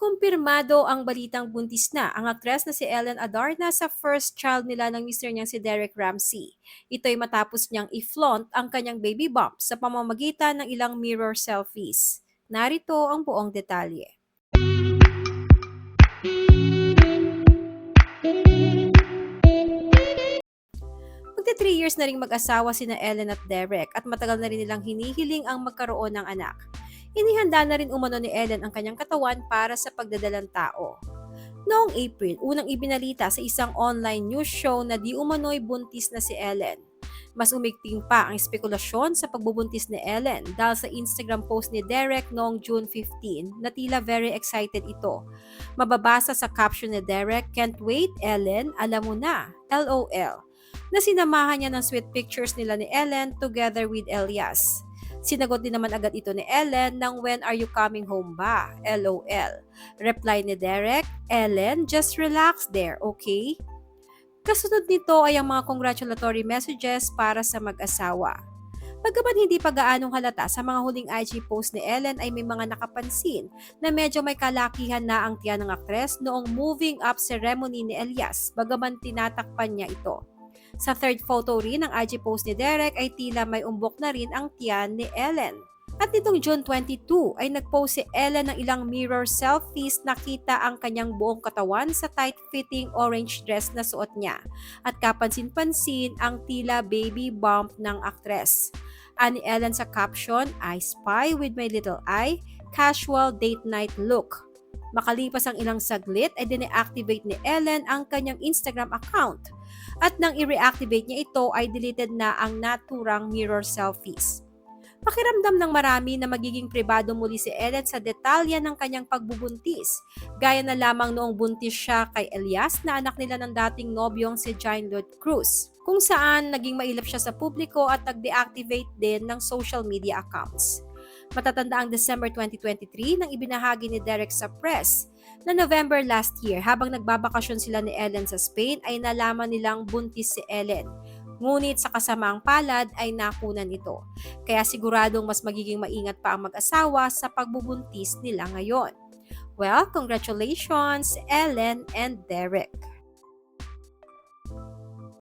Kumpirmado ang balitang buntis na ang aktres na si Ellen Adarna sa first child nila ng mister niyang si Derek Ramsey. Ito'y matapos niyang i-flaunt ang kanyang baby bump sa pamamagitan ng ilang mirror selfies. Narito ang buong detalye. Magti 3 years na ring mag-asawa sina Ellen at Derek at matagal na rin nilang hinihiling ang magkaroon ng anak. Inihanda na rin umano ni Ellen ang kanyang katawan para sa pagdadalang tao. Noong April, unang ibinalita sa isang online news show na di umano'y buntis na si Ellen. Mas umigting pa ang spekulasyon sa pagbubuntis ni Ellen dahil sa Instagram post ni Derek noong June 15 na tila very excited ito. Mababasa sa caption ni Derek, Can't wait, Ellen, alam mo na, LOL na sinamahan niya ng sweet pictures nila ni Ellen together with Elias. Sinagot din naman agad ito ni Ellen ng when are you coming home ba? LOL. Reply ni Derek, Ellen, just relax there, okay? Kasunod nito ay ang mga congratulatory messages para sa mag-asawa. Pagkaman hindi pa gaanong halata sa mga huling IG post ni Ellen ay may mga nakapansin na medyo may kalakihan na ang tiyan ng aktres noong moving up ceremony ni Elias bagaman tinatakpan niya ito. Sa third photo rin ng IG post ni Derek ay tila may umbok na rin ang tiyan ni Ellen. At nitong June 22 ay nagpost si Ellen ng ilang mirror selfies nakita ang kanyang buong katawan sa tight-fitting orange dress na suot niya. At kapansin-pansin ang tila baby bump ng aktres. Ani Ellen sa caption, I spy with my little eye, casual date night look. Makalipas ang ilang saglit ay dine-activate ni Ellen ang kanyang Instagram account. At nang i-reactivate niya ito ay deleted na ang naturang mirror selfies. Pakiramdam ng marami na magiging pribado muli si Ellen sa detalya ng kanyang pagbubuntis, gaya na lamang noong buntis siya kay Elias na anak nila ng dating nobyong si John Lloyd Cruz, kung saan naging mailap siya sa publiko at nag-deactivate din ng social media accounts. Matatanda ang December 2023 nang ibinahagi ni Derek sa press na November last year habang nagbabakasyon sila ni Ellen sa Spain ay nalaman nilang buntis si Ellen. Ngunit sa kasamaang palad ay nakunan ito. Kaya siguradong mas magiging maingat pa ang mag-asawa sa pagbubuntis nila ngayon. Well, congratulations, Ellen and Derek.